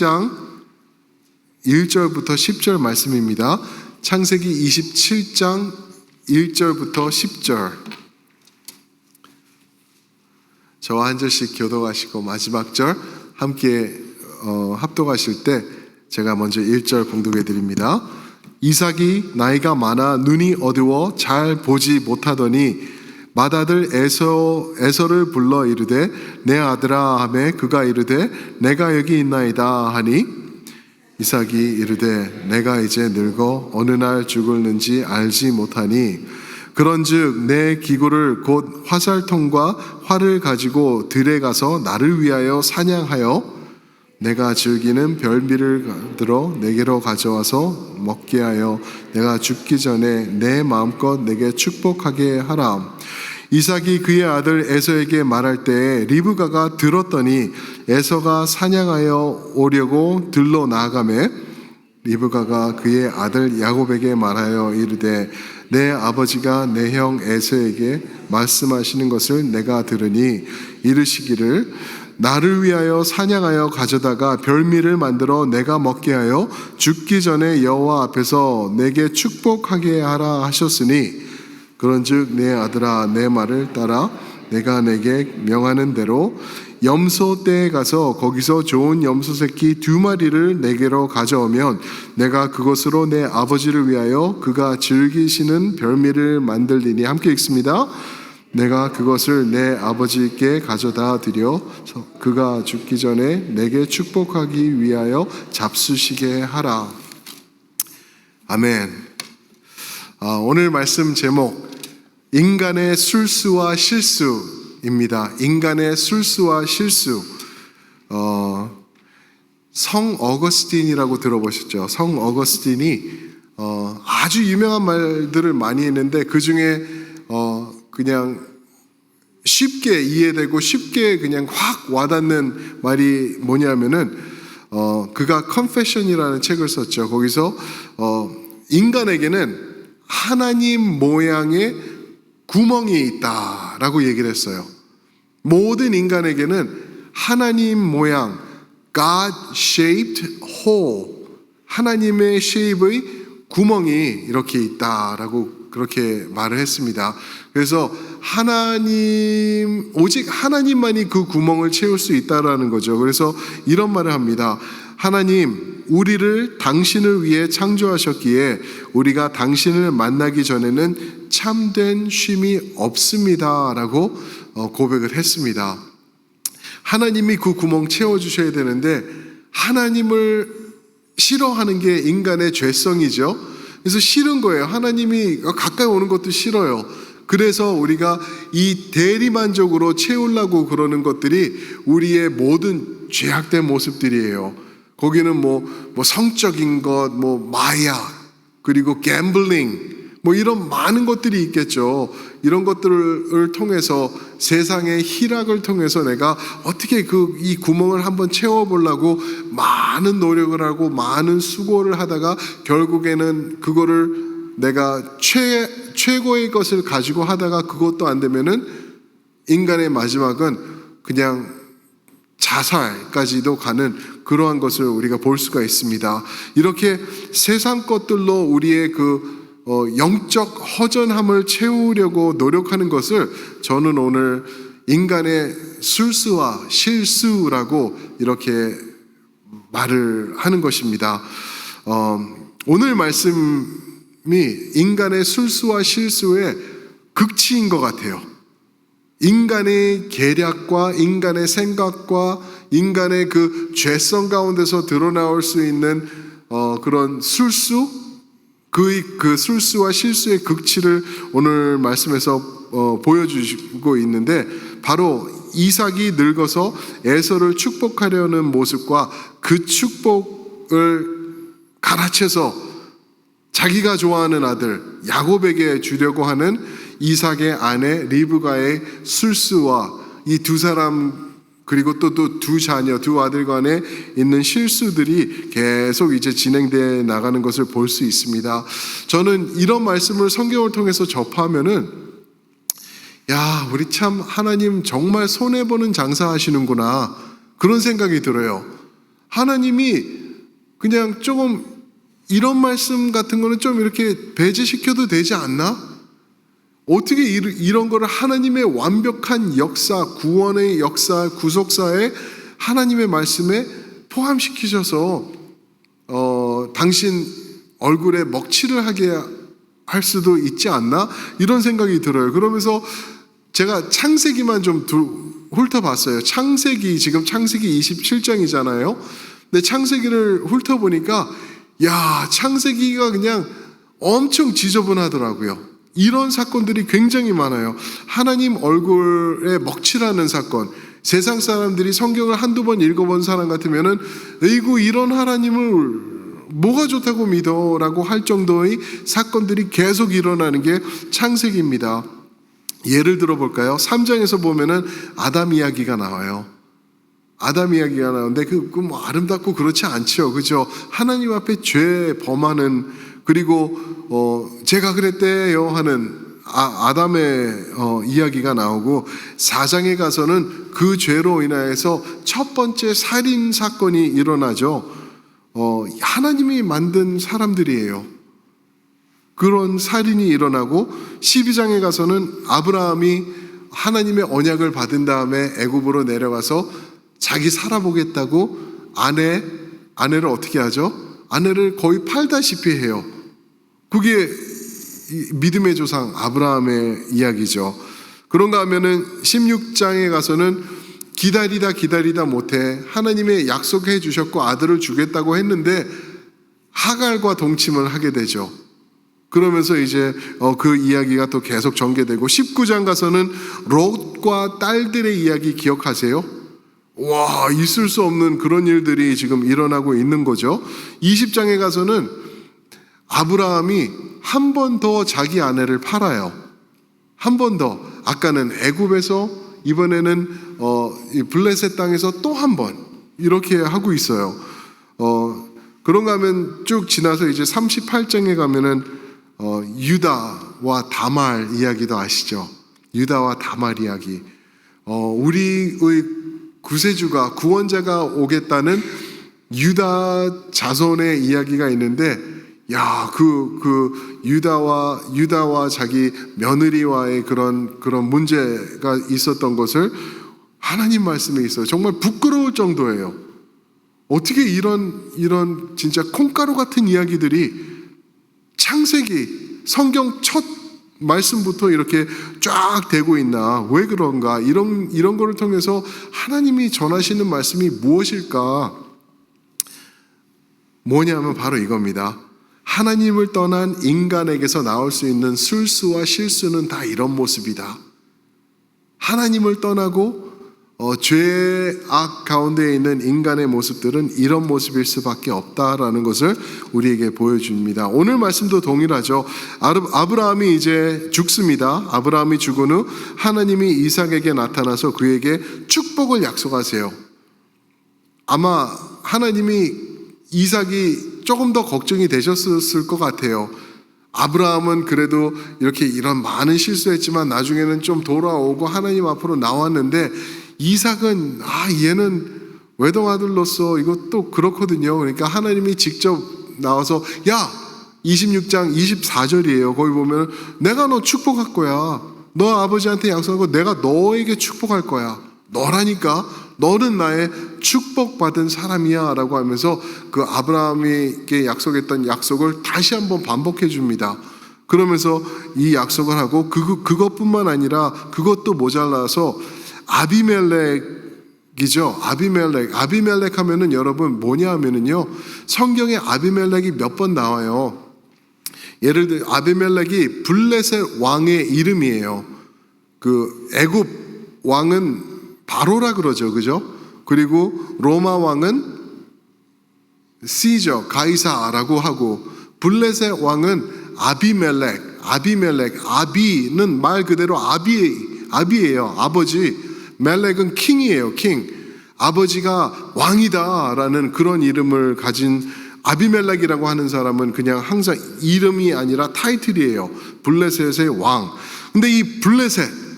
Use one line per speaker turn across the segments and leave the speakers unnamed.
27장 1절부터 10절 말씀입니다. 창세기 27장 1절부터 10절. 저와 한 절씩 교도하시고 마지막 절 함께 어, 합독하실 때 제가 먼저 1절 봉독해 드립니다. 이삭이 나이가 많아 눈이 어두워 잘 보지 못하더니 맏아들 에서 에서를 불러 이르되 내 아들아 하매 그가 이르되 내가 여기 있나이다 하니 이삭이 이르되 내가 이제 늙어 어느 날 죽을는지 알지 못하니 그런즉 내 기구를 곧 화살통과 활을 가지고 들에 가서 나를 위하여 사냥하여 내가 즐기는 별미를 들어 내게로 가져와서 먹게 하여 내가 죽기 전에 내 마음껏 내게 축복하게 하라. 이삭이 그의 아들 에서에게 말할 때 리브가가 들었더니 에서가 사냥하여 오려고 들러 나아가매 리브가가 그의 아들 야곱에게 말하여 이르되 내 아버지가 내 형 에서에게 말씀하시는 것을 내가 들으니 이르시기를 나를 위하여 사냥하여 가져다가 별미를 만들어 내가 먹게 하여 죽기 전에 여호와 앞에서 내게 축복하게 하라 하셨으니 그런즉 내 아들아 내 말을 따라 내가 내게 명하는 대로 염소 떼에 가서 거기서 좋은 염소 새끼 두 마리를 내게로 가져오면 내가 그것으로 내 아버지를 위하여 그가 즐기시는 별미를 만들리니 함께 읽습니다. 내가 그것을 내 아버지께 가져다 드려 그가 죽기 전에 내게 축복하기 위하여 잡수시게 하라. 아멘. 아, 오늘 말씀 제목 인간의 술수와 실수입니다. 인간의 술수와 실수. 어, 성 어거스틴이라고 들어보셨죠? 성 어거스틴이 어, 아주 유명한 말들을 많이 했는데 그 중에 어, 그냥 쉽게 이해되고 쉽게 그냥 확 와닿는 말이 뭐냐면은 어, 그가 컨페션이라는 책을 썼죠. 거기서 어, 인간에게는 하나님 모양의 구멍이 있다라고 얘기를 했어요. 모든 인간에게는 하나님 모양, God-shaped hole, 하나님의 쉐입의 구멍이 이렇게 있다라고 그렇게 말을 했습니다. 그래서 하나님 오직 하나님만이 그 구멍을 채울 수 있다라는 거죠. 그래서 이런 말을 합니다. 하나님 우리를 당신을 위해 창조하셨기에 우리가 당신을 만나기 전에는 참된 쉼이 없습니다라고 어, 고백을 했습니다. 하나님이 그 구멍 채워 주셔야 되는데 하나님을 싫어하는 게 인간의 죄성이죠. 그래서 싫은 거예요. 하나님이 가까이 오는 것도 싫어요. 그래서 우리가 이 대리만족으로 채우려고 그러는 것들이 우리의 모든 죄악된 모습들이에요. 거기는 뭐, 뭐 성적인 것, 뭐 마약, 그리고 갬블링, 뭐 이런 많은 것들이 있겠죠. 이런 것들을 통해서 세상의 희락을 통해서 내가 어떻게 그 이 구멍을 한번 채워보려고 많은 노력을 하고 많은 수고를 하다가 결국에는 그거를 내가 최, 최고의 것을 가지고 하다가 그것도 안 되면은 인간의 마지막은 그냥 자살까지도 가는 그러한 것을 우리가 볼 수가 있습니다. 이렇게 세상 것들로 우리의 그 어, 영적 허전함을 채우려고 노력하는 것을 저는 오늘 인간의 술수와 실수라고 이렇게 말을 하는 것입니다. 어, 오늘 말씀이 인간의 술수와 실수의 극치인 것 같아요. 인간의 계략과 인간의 생각과 인간의 그 죄성 가운데서 드러나올 수 있는 어, 그런 술수, 그, 그 술수와 실수의 극치를 오늘 말씀에서 어, 보여주고 있는데 바로 이삭이 늙어서 에서를 축복하려는 모습과 그 축복을 가라채서 자기가 좋아하는 아들 야곱에게 주려고 하는 이삭의 아내 리브가의 술수와 이 두 사람 그리고 또또두 자녀 두 아들 간에 있는 실수들이 계속 이제 진행돼 나가는 것을 볼 수 있습니다. 저는 이런 말씀을 성경을 통해서 접하면은 야, 우리 참 하나님 정말 손해 보는 장사 하시는구나. 그런 생각이 들어요. 하나님이 그냥 조금 이런 말씀 같은 거는 좀 이렇게 배제시켜도 되지 않나? 어떻게 이- 이런 거를 하나님의 완벽한 역사, 구원의 역사, 구속사에 하나님의 말씀에 포함시키셔서 어, 당신 얼굴에 먹칠을 하게 할 수도 있지 않나? 이런 생각이 들어요. 그러면서 제가 창세기만 좀 두- 훑어봤어요. 창세기, 지금 창세기 27장이잖아요. 근데 창세기를 훑어보니까, 야, 창세기가 그냥 엄청 지저분하더라고요. 이런 사건들이 굉장히 많아요. 하나님 얼굴에 먹칠하는 사건. 세상 사람들이 성경을 한두 번 읽어본 사람 같으면은, 에이구, 이런 하나님을 뭐가 좋다고 믿어 라고 할 정도의 사건들이 계속 일어나는 게 창세기입니다. 예를 들어 볼까요? 3장에서 보면은 아담 이야기가 나와요. 아담 이야기가 나오는데 그, 그 뭐 아름답고 그렇지 않죠. 그죠? 하나님 앞에 죄 범하는 그리고 어 제가 그랬대요 하는 아, 아담의 어, 이야기가 나오고 4장에 가서는 그 죄로 인하여서 첫 번째 살인 사건이 일어나죠. 어, 하나님이 만든 사람들이에요. 그런 살인이 일어나고 12장에 가서는 아브라함이 하나님의 언약을 받은 다음에 애굽으로 내려가서 자기 살아보겠다고 아내 아내를 어떻게 하죠? 아내를 거의 팔다시피 해요. 그게 이 믿음의 조상 아브라함의 이야기죠. 그런가 하면은 16장에 가서는 기다리다 기다리다 못해 하나님의 약속해 주셨고 아들을 주겠다고 했는데 하갈과 동침을 하게 되죠. 그러면서 이제 어, 그 이야기가 또 계속 전개되고 19장 가서는 롯과 딸들의 이야기 기억하세요? 와, 있을 수 없는 그런 일들이 지금 일어나고 있는 거죠. 20장에 가서는 아브라함이 한 번 더 자기 아내를 팔아요. 한 번 더. 아까는 애굽에서 이번에는 어, 이 블레셋 땅에서 또 한 번 이렇게 하고 있어요. 어, 그런가 하면 쭉 지나서 이제 38장에 가면은 어, 유다와 다말 이야기도 아시죠? 유다와 다말 이야기. 어, 우리의 구세주가 구원자가 오겠다는 유다 자손의 이야기가 있는데 야, 그, 그, 유다와, 유다와 자기 며느리와의 그런, 그런 문제가 있었던 것을 하나님 말씀에 있어요. 정말 부끄러울 정도예요. 어떻게 이런, 이런 진짜 콩가루 같은 이야기들이 창세기, 성경 첫 말씀부터 이렇게 쫙 되고 있나? 왜 그런가? 이런, 이런 거를 통해서 하나님이 전하시는 말씀이 무엇일까? 뭐냐면 바로 이겁니다. 하나님을 떠난 인간에게서 나올 수 있는 술수와 실수는 다 이런 모습이다. 하나님을 떠나고 어, 죄악 가운데 있는 인간의 모습들은 이런 모습일 수밖에 없다라는 것을 우리에게 보여줍니다. 오늘 말씀도 동일하죠. 아브라함이 이제 죽습니다. 아브라함이 죽은 후 하나님이 이삭에게 나타나서 그에게 축복을 약속하세요. 아마 하나님이 이삭이 조금 더 걱정이 되셨을 것 같아요. 아브라함은 그래도 이렇게 이런 많은 실수했지만 나중에는 좀 돌아오고 하나님 앞으로 나왔는데 이삭은 아 얘는 외동 아들로서 이것도 그렇거든요. 그러니까 하나님이 직접 나와서 야 26장 24절이에요. 거기 보면 내가 너 축복할 거야. 너 아버지한테 약속하고 내가 너에게 축복할 거야. 너라니까 너는 나의 축복받은 사람이야 라고 하면서 그 아브라함에게 약속했던 약속을 다시 한번 반복해 줍니다. 그러면서 이 약속을 하고 그, 그것뿐만 아니라 그것도 모자라서 아비멜렉이죠. 아비멜렉. 아비멜렉 하면은 여러분 뭐냐 하면은요. 성경에 아비멜렉이 몇 번 나와요. 예를 들어 아비멜렉이 블레셋 왕의 이름이에요. 그 애굽 왕은 바로라 그러죠. 그죠? 그리고 로마 왕은 시저 가이사라고 하고 블레셋 왕은 아비멜렉 아비멜렉 아비는 말 그대로 아비 아비예요. 아버지 멜렉은 킹이에요. 킹. 아버지가 왕이다라는 그런 이름을 가진 아비멜렉이라고 하는 사람은 그냥 항상 이름이 아니라 타이틀이에요. 블레셋의 왕. 근데 이 블레셋 게-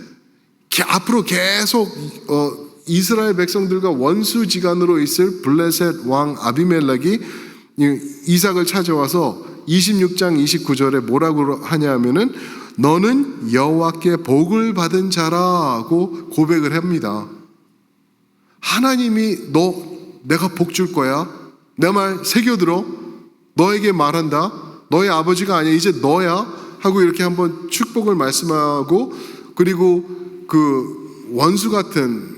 앞으로 계속 어, 이스라엘 백성들과 원수지간으로 있을 블레셋 왕 아비멜렉이 이- 이삭을 찾아와서 26장 29절에 뭐라고 하냐면은 너는 여호와께 복을 받은 자라고 고백을 합니다. 하나님이 너 내가 복 줄 거야. 내 말 새겨 들어. 너에게 말한다. 너의 아버지가 아니야. 이제 너야. 하고 이렇게 한번 축복을 말씀하고 그리고 그 원수 같은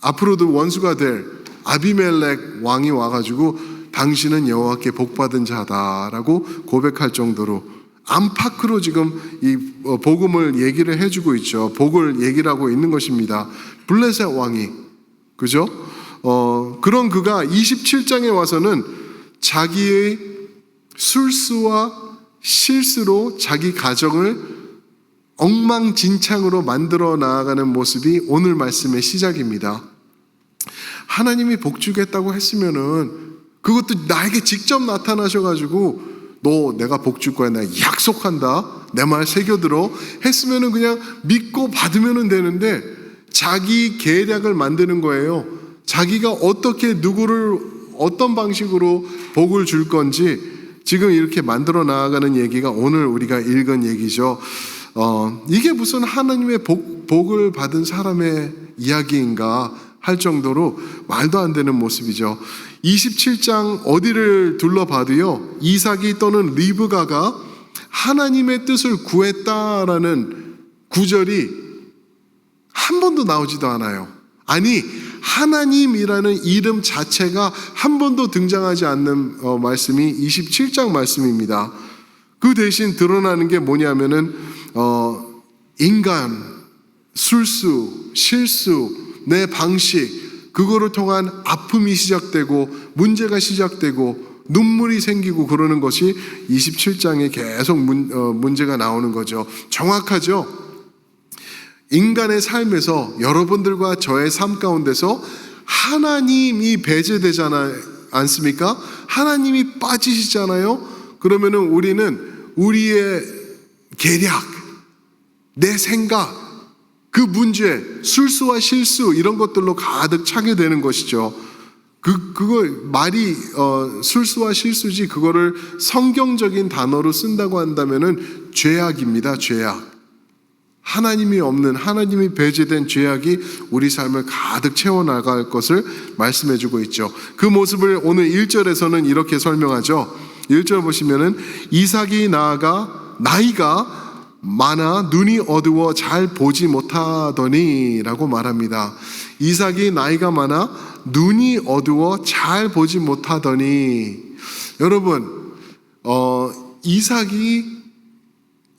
앞으로도 원수가 될 아비멜렉 왕이 와가지고 당신은 여호와께 복 받은 자다라고 고백할 정도로 안팎으로 지금 이 어, 복음을 얘기를 해주고 있죠. 복을 얘기를 하고 있는 것입니다. 블레셋 왕이 그죠? 어, 그런 그가 27장에 와서는 자기의 술수와 실수로 자기 가정을 엉망진창으로 만들어 나아가는 모습이 오늘 말씀의 시작입니다. 하나님이 복 주겠다고 했으면은 그것도 나에게 직접 나타나셔가지고 너 내가 복줄 거야 내가 약속한다 내 말 새겨들어 했으면은 그냥 믿고 받으면은 되는데 자기 계략을 만드는 거예요. 자기가 어떻게 누구를 어떤 방식으로 복을 줄 건지 지금 이렇게 만들어 나아가는 얘기가 오늘 우리가 읽은 얘기죠. 어, 이게 무슨 하나님의 복, 복을 받은 사람의 이야기인가 할 정도로 말도 안 되는 모습이죠. 27장 어디를 둘러봐도요, 이삭이 또는 리브가가 하나님의 뜻을 구했다라는 구절이 한 번도 나오지도 않아요. 아니, 하나님이라는 이름 자체가 한 번도 등장하지 않는 어, 말씀이 27장 말씀입니다. 그 대신 드러나는 게 뭐냐면은, 어, 인간, 술수, 실수, 내 방식, 그거를 통한 아픔이 시작되고, 문제가 시작되고, 눈물이 생기고 그러는 것이 27장에 계속 문, 어, 문제가 나오는 거죠. 정확하죠? 인간의 삶에서 여러분들과 저의 삶 가운데서 하나님이 배제되잖아 않습니까? 하나님이 빠지시잖아요. 그러면은 우리는 우리의 계략, 내 생각, 그 문제, 술수와 실수 이런 것들로 가득 차게 되는 것이죠. 그 그거 말이 어, 술수와 실수지 그거를 성경적인 단어로 쓴다고 한다면은 죄악입니다. 죄악. 하나님이 없는 하나님이 배제된 죄악이 우리 삶을 가득 채워 나갈 것을 말씀해 주고 있죠. 그 모습을 오늘 1절에서는 이렇게 설명하죠. 1절 보시면은 이삭이 나아가 나이가 많아 눈이 어두워 잘 보지 못하더니라고 말합니다. 이삭이 나이가 많아 눈이 어두워 잘 보지 못하더니 여러분 어 이삭이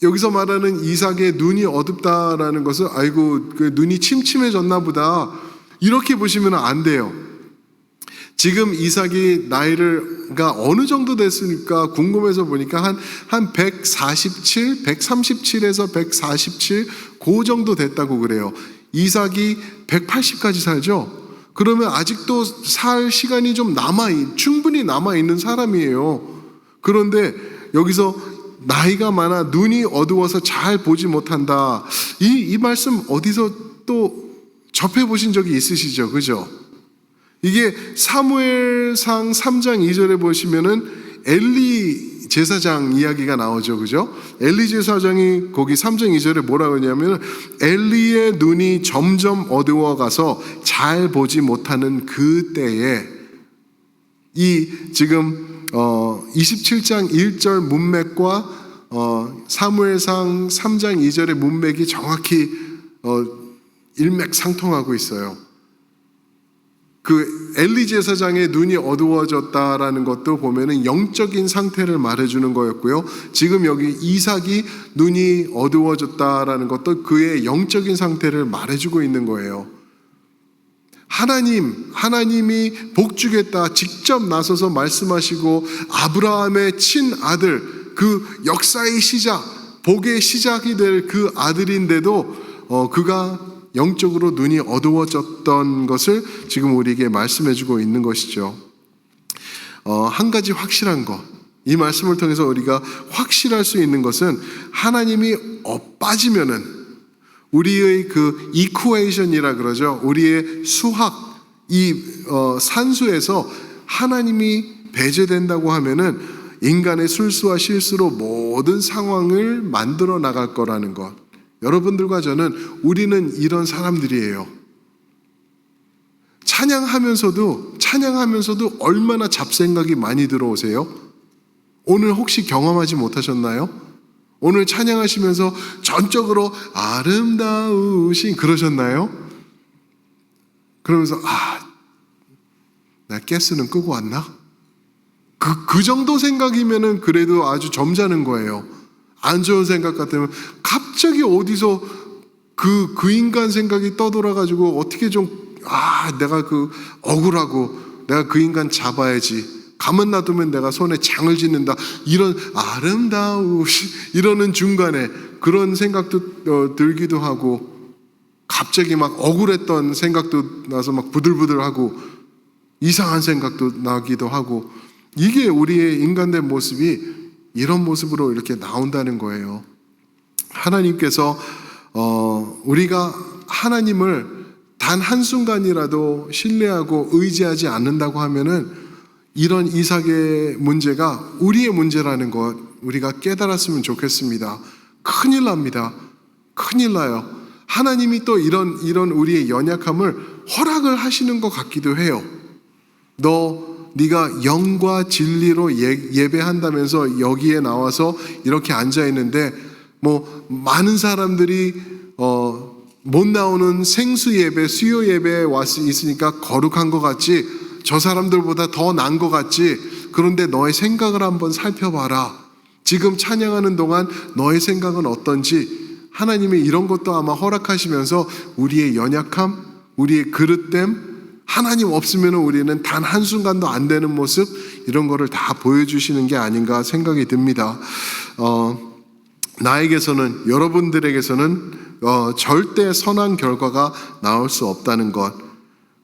여기서 말하는 이삭의 눈이 어둡다라는 것은 아이고 그 눈이 침침해졌나 보다 이렇게 보시면 안 돼요. 지금 이삭이 나이를가 어느 정도 됐으니까 궁금해서 보니까 한 한 147, 137에서 147, 그 정도 됐다고 그래요. 이삭이 180까지 살죠. 그러면 아직도 살 시간이 좀 남아 충분히 남아 있는 사람이에요. 그런데 여기서 나이가 많아 눈이 어두워서 잘 보지 못한다. 이, 이 말씀 어디서 또 접해 보신 적이 있으시죠? 그죠? 이게 사무엘상 3장 2절에 보시면은 엘리 제사장 이야기가 나오죠. 그죠? 엘리 제사장이 거기 3장 2절에 뭐라고 하냐면 엘리의 눈이 점점 어두워 가서 잘 보지 못하는 그 때에 이 지금 어 27장 1절 문맥과 어 사무엘상 3장 2절의 문맥이 정확히 어 일맥상통하고 있어요. 그 엘리 제사장의 눈이 어두워졌다라는 것도 보면은 영적인 상태를 말해주는 거였고요. 지금 여기 이삭이 눈이 어두워졌다라는 것도 그의 영적인 상태를 말해주고 있는 거예요. 하나님, 하나님이 복 주겠다 직접 나서서 말씀하시고 아브라함의 친아들, 그 역사의 시작, 복의 시작이 될 그 아들인데도 어, 그가 영적으로 눈이 어두워졌던 것을 지금 우리에게 말씀해주고 있는 것이죠. 어, 한 가지 확실한 것. 이 말씀을 통해서 우리가 확실할 수 있는 것은 하나님이 어, 빠지면은 우리의 그 이쿠에이션이라 그러죠. 우리의 수학 이 어, 산수에서 하나님이 배제된다고 하면은 인간의 술수와 실수로 모든 상황을 만들어 나갈 거라는 것. 여러분들과 저는 우리는 이런 사람들이에요. 찬양하면서도 찬양하면서도 얼마나 잡생각이 많이 들어오세요? 오늘 혹시 경험하지 못하셨나요? 오늘 찬양하시면서 전적으로 아름다우신 그러셨나요? 그러면서 아, 나 가스는 끄고 왔나? 그, 그 정도 생각이면은 그래도 아주 점잖은 거예요. 안 좋은 생각 같으면 갑자기 어디서 그, 그 인간 생각이 떠돌아가지고 어떻게 좀, 아, 내가 그 억울하고 내가 그 인간 잡아야지. 가만 놔두면 내가 손에 장을 짓는다. 이런 아름다우시, 이러는 중간에 그런 생각도 어, 들기도 하고 갑자기 막 억울했던 생각도 나서 막 부들부들하고 이상한 생각도 나기도 하고 이게 우리의 인간된 모습이 이런 모습으로 이렇게 나온다는 거예요. 하나님께서 어, 우리가 하나님을 단 한순간이라도 신뢰하고 의지하지 않는다고 하면은 이런 이삭의 문제가 우리의 문제라는 것 우리가 깨달았으면 좋겠습니다. 큰일 납니다. 큰일 나요. 하나님이 또 이런 이런 우리의 연약함을 허락을 하시는 것 같기도 해요. 너 네가 영과 진리로 예, 예배한다면서 여기에 나와서 이렇게 앉아 있는데 뭐 많은 사람들이 어, 못 나오는 생수 예배, 수요 예배에 왔 있으니까 거룩한 것 같지. 저 사람들보다 더 난 것 같지. 그런데 너의 생각을 한번 살펴봐라. 지금 찬양하는 동안 너의 생각은 어떤지 하나님이 이런 것도 아마 허락하시면서 우리의 연약함, 우리의 그릇됨, 하나님 없으면 우리는 단 한순간도 안 되는 모습, 이런 거를 다 보여주시는 게 아닌가 생각이 듭니다. 어, 나에게서는, 여러분들에게서는 어, 절대 선한 결과가 나올 수 없다는 것.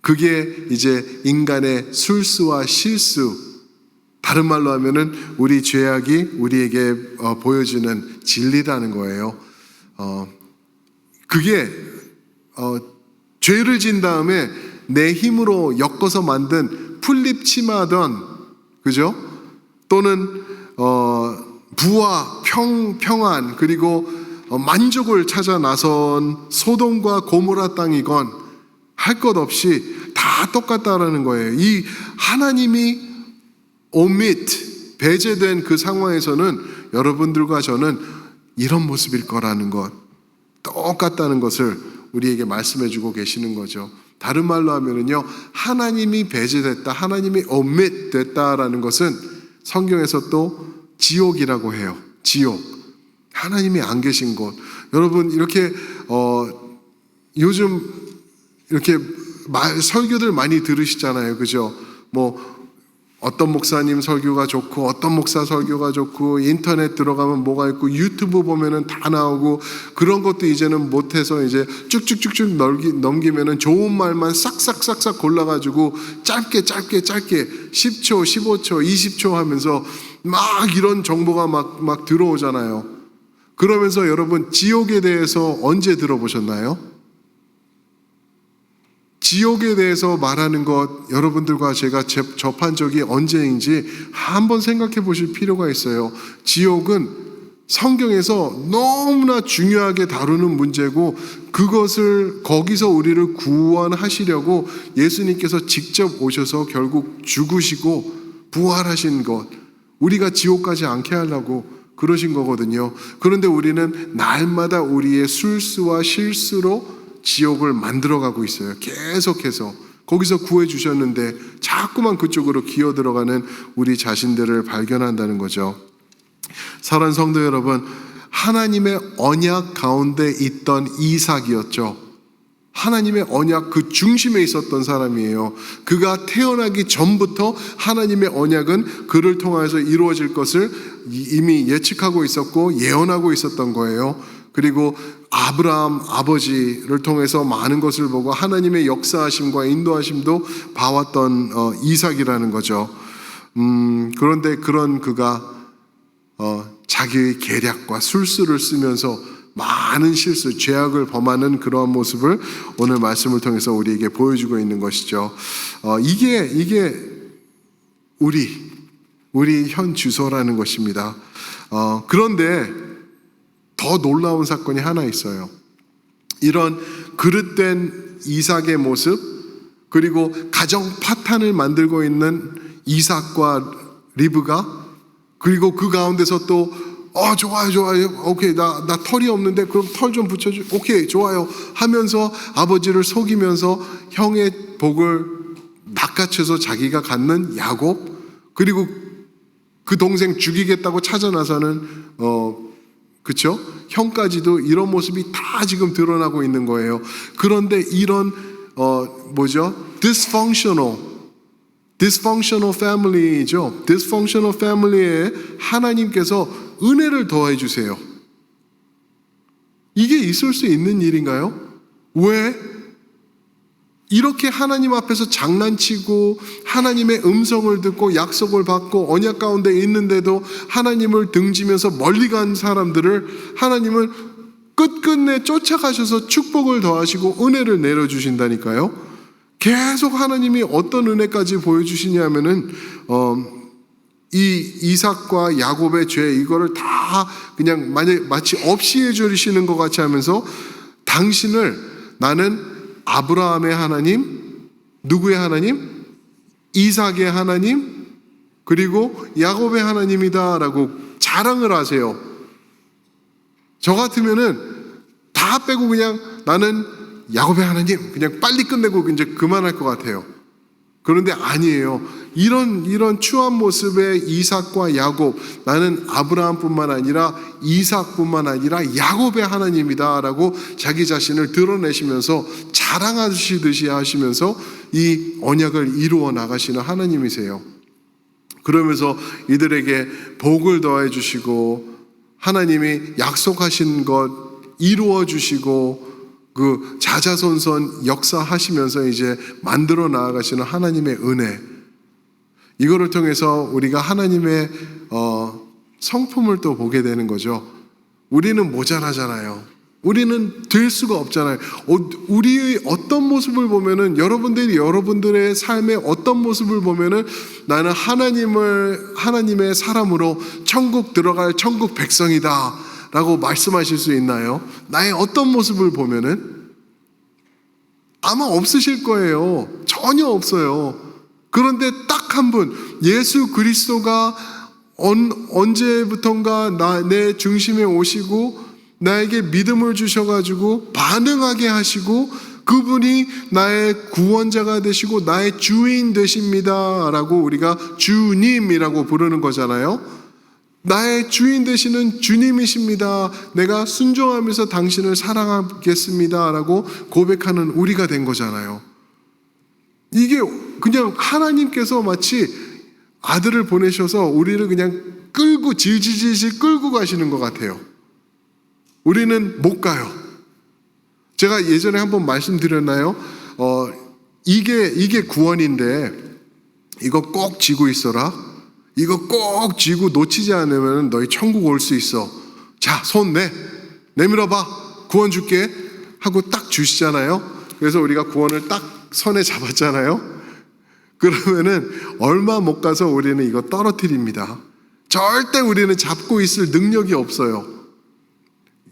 그게 이제 인간의 술수와 실수, 다른 말로 하면은 우리 죄악이 우리에게 어, 보여주는 진리라는 거예요. 어, 그게 어, 죄를 진 다음에 내 힘으로 엮어서 만든 풀립 치마던 그죠? 또는 어, 부와 평 평안 그리고 어, 만족을 찾아 나선 소돔과 고모라 땅이건 할 것 없이 다 똑같다라는 거예요. 이 하나님이 오밋 배제된 그 상황에서는 여러분들과 저는 이런 모습일 거라는 것 똑같다는 것을 우리에게 말씀해 주고 계시는 거죠. 다른 말로 하면은요. 하나님이 배제됐다. 하나님이 오밋 됐다라는 것은 성경에서 또 지옥이라고 해요. 지옥. 하나님이 안 계신 곳. 여러분 이렇게 어 요즘 이렇게 말, 설교들 많이 들으시잖아요. 그죠? 뭐 어떤 목사님 설교가 좋고 어떤 목사 설교가 좋고 인터넷 들어가면 뭐가 있고 유튜브 보면은 다 나오고 그런 것도 이제는 못해서 이제 쭉쭉쭉쭉 넘기, 넘기면은 좋은 말만 싹싹싹싹 골라가지고 짧게 짧게 짧게 10초, 15초, 20초 하면서 막 이런 정보가 막, 막 들어오잖아요. 그러면서 여러분 지옥에 대해서 언제 들어보셨나요? 지옥에 대해서 말하는 것 여러분들과 제가 접한 적이 언제인지 한번 생각해 보실 필요가 있어요. 지옥은 성경에서 너무나 중요하게 다루는 문제고 그것을 거기서 우리를 구원하시려고 예수님께서 직접 오셔서 결국 죽으시고 부활하신 것 우리가 지옥까지 않게 하려고 그러신 거거든요. 그런데 우리는 날마다 우리의 술수와 실수로 지옥을 만들어가고 있어요. 계속해서 거기서 구해 주셨는데 자꾸만 그쪽으로 기어 들어가는 우리 자신들을 발견한다는 거죠. 사랑 성도 여러분, 하나님의 언약 가운데 있던 이삭이었죠. 하나님의 언약 그 중심에 있었던 사람이에요. 그가 태어나기 전부터 하나님의 언약은 그를 통해서 이루어질 것을 이미 예측하고 있었고 예언하고 있었던 거예요. 그리고 아브라함 아버지를 통해서 많은 것을 보고 하나님의 역사하심과 인도하심도 봐왔던 어, 이삭이라는 거죠. 음, 그런데 그런 그가 어, 자기의 계략과 술수를 쓰면서 막 많은 실수, 죄악을 범하는 그러한 모습을 오늘 말씀을 통해서 우리에게 보여주고 있는 것이죠. 어, 이게 이게 우리 우리 현 주소라는 것입니다. 어, 그런데 더 놀라운 사건이 하나 있어요. 이런 그릇된 이삭의 모습 그리고 가정 파탄을 만들고 있는 이삭과 리브가 그리고 그 가운데서 또 어, 좋아요, 좋아요. 오케이, 나, 나 털이 없는데, 그럼 털 좀 붙여줘. 오케이, 좋아요. 하면서 아버지를 속이면서 형의 복을 낚아채서 자기가 갖는 야곱, 그리고 그 동생 죽이겠다고 찾아 나서는, 어, 그쵸? 형까지도 이런 모습이 다 지금 드러나고 있는 거예요. 그런데 이런, 어, 뭐죠? dysfunctional, dysfunctional family죠. dysfunctional family에 하나님께서 은혜를 더해 주세요. 이게 있을 수 있는 일인가요? 왜? 이렇게 하나님 앞에서 장난치고 하나님의 음성을 듣고 약속을 받고 언약 가운데 있는데도 하나님을 등지면서 멀리 간 사람들을 하나님을 끝끝내 쫓아가셔서 축복을 더하시고 은혜를 내려주신다니까요. 계속 하나님이 어떤 은혜까지 보여주시냐면은 어, 이 이삭과 야곱의 죄 이거를 다 그냥 만약 마치 없이 해주시는 것 같이 하면서 당신을 나는 아브라함의 하나님, 누구의 하나님? 이삭의 하나님, 그리고 야곱의 하나님이다라고 자랑을 하세요. 저 같으면은 다 빼고 그냥 나는 야곱의 하나님 그냥 빨리 끝내고 이제 그만할 것 같아요. 그런데 아니에요. 이런 이런 추한 모습의 이삭과 야곱 나는 아브라함뿐만 아니라 이삭뿐만 아니라 야곱의 하나님이다라고 자기 자신을 드러내시면서 자랑하시듯이 하시면서 이 언약을 이루어 나가시는 하나님이세요. 그러면서 이들에게 복을 더해 주시고 하나님이 약속하신 것 이루어 주시고 그 자자손손 역사하시면서 이제 만들어 나아가시는 하나님의 은혜 이거를 통해서 우리가 하나님의 어, 성품을 또 보게 되는 거죠. 우리는 모자라잖아요. 우리는 될 수가 없잖아요. 어, 우리의 어떤 모습을 보면은 여러분들이 여러분들의 삶의 어떤 모습을 보면은 나는 하나님을 하나님의 사람으로 천국 들어갈 천국 백성이다. 라고 말씀하실 수 있나요? 나의 어떤 모습을 보면은 아마 없으실 거예요. 전혀 없어요. 그런데 딱 한 분, 예수 그리스도가 언, 언제부턴가 나, 내 중심에 오시고 나에게 믿음을 주셔가지고 반응하게 하시고 그분이 나의 구원자가 되시고 나의 주인 되십니다. 라고 우리가 주님이라고 부르는 거잖아요. 나의 주인 되시는 주님이십니다. 내가 순종하면서 당신을 사랑하겠습니다. 라고 고백하는 우리가 된 거잖아요. 이게 그냥 하나님께서 마치 아들을 보내셔서 우리를 그냥 끌고 질질질질 끌고 가시는 것 같아요. 우리는 못 가요. 제가 예전에 한번 말씀드렸나요? 어, 이게, 이게 구원인데, 이거 꼭 쥐고 있어라. 이거 꼭 쥐고 놓치지 않으면 너희 천국 올 수 있어. 자, 손 내. 내밀어봐. 구원 줄게. 하고 딱 주시잖아요. 그래서 우리가 구원을 딱 손에 잡았잖아요. 그러면은 얼마 못 가서 우리는 이거 떨어뜨립니다. 절대 우리는 잡고 있을 능력이 없어요.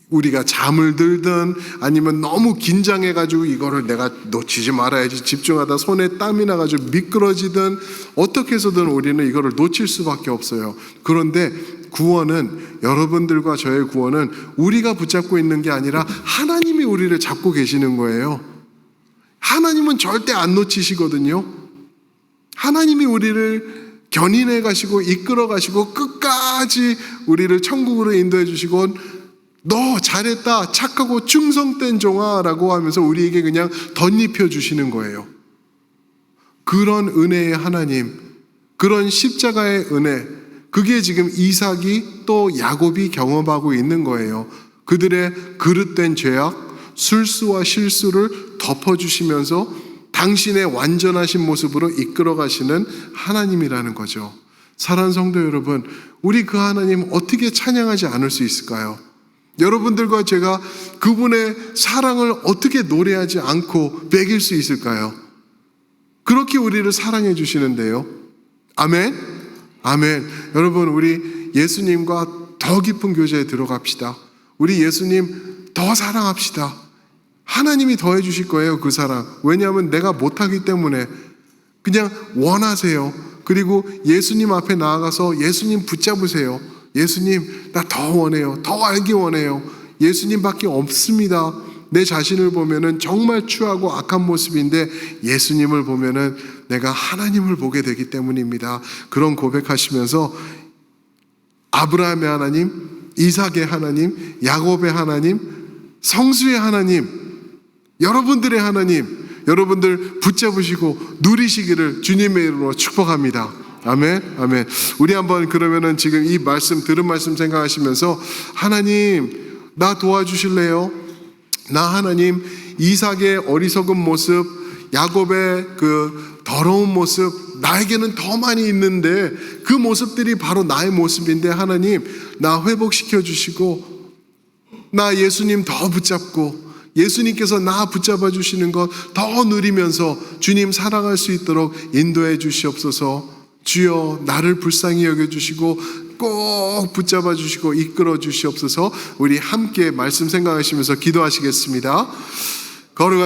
우리가 잠을 들든 아니면 너무 긴장해가지고 이거를 내가 놓치지 말아야지 집중하다 손에 땀이 나가지고 미끄러지든 어떻게 해서든 우리는 이거를 놓칠 수밖에 없어요. 그런데 구원은 여러분들과 저의 구원은 우리가 붙잡고 있는 게 아니라 하나님이 우리를 잡고 계시는 거예요. 하나님은 절대 안 놓치시거든요. 하나님이 우리를 견인해 가시고 이끌어 가시고 끝까지 우리를 천국으로 인도해 주시고 너 잘했다 착하고 충성된 종아라고 하면서 우리에게 그냥 덧입혀 주시는 거예요. 그런 은혜의 하나님, 그런 십자가의 은혜, 그게 지금 이삭이 또 야곱이 경험하고 있는 거예요. 그들의 그릇된 죄악, 술수와 실수를 덮어주시면서 당신의 완전하신 모습으로 이끌어 가시는 하나님이라는 거죠. 사랑하는 성도 여러분, 우리 그 하나님 어떻게 찬양하지 않을 수 있을까요? 여러분들과 제가 그분의 사랑을 어떻게 노래하지 않고 배길 수 있을까요? 그렇게 우리를 사랑해 주시는데요. 아멘. 아멘. 여러분 우리 예수님과 더 깊은 교제에 들어갑시다. 우리 예수님 더 사랑합시다. 하나님이 더해 주실 거예요, 그 사랑. 왜냐하면 내가 못하기 때문에 그냥 원하세요. 그리고 예수님 앞에 나아가서 예수님 붙잡으세요. 예수님, 나 더 원해요. 더 알기 원해요. 예수님밖에 없습니다. 내 자신을 보면은 정말 추하고 악한 모습인데 예수님을 보면은 내가 하나님을 보게 되기 때문입니다. 그런 고백하시면서 아브라함의 하나님, 이삭의 하나님, 야곱의 하나님, 성수의 하나님, 여러분들의 하나님, 여러분들 붙잡으시고 누리시기를 주님의 이름으로 축복합니다. 아멘, 아멘. 우리 한번 그러면은 지금 이 말씀 들은 말씀 생각하시면서 하나님 나 도와주실래요? 나 하나님 이삭의 어리석은 모습, 야곱의 그 더러운 모습 나에게는 더 많이 있는데 그 모습들이 바로 나의 모습인데 하나님 나 회복시켜 주시고 나 예수님 더 붙잡고 예수님께서 나 붙잡아 주시는 것 더 누리면서 주님 사랑할 수 있도록 인도해 주시옵소서. 주여 나를 불쌍히 여겨 주시고 꼭 붙잡아 주시고 이끌어 주시옵소서. 우리 함께 말씀 생각하시면서 기도하시겠습니다. 걸어가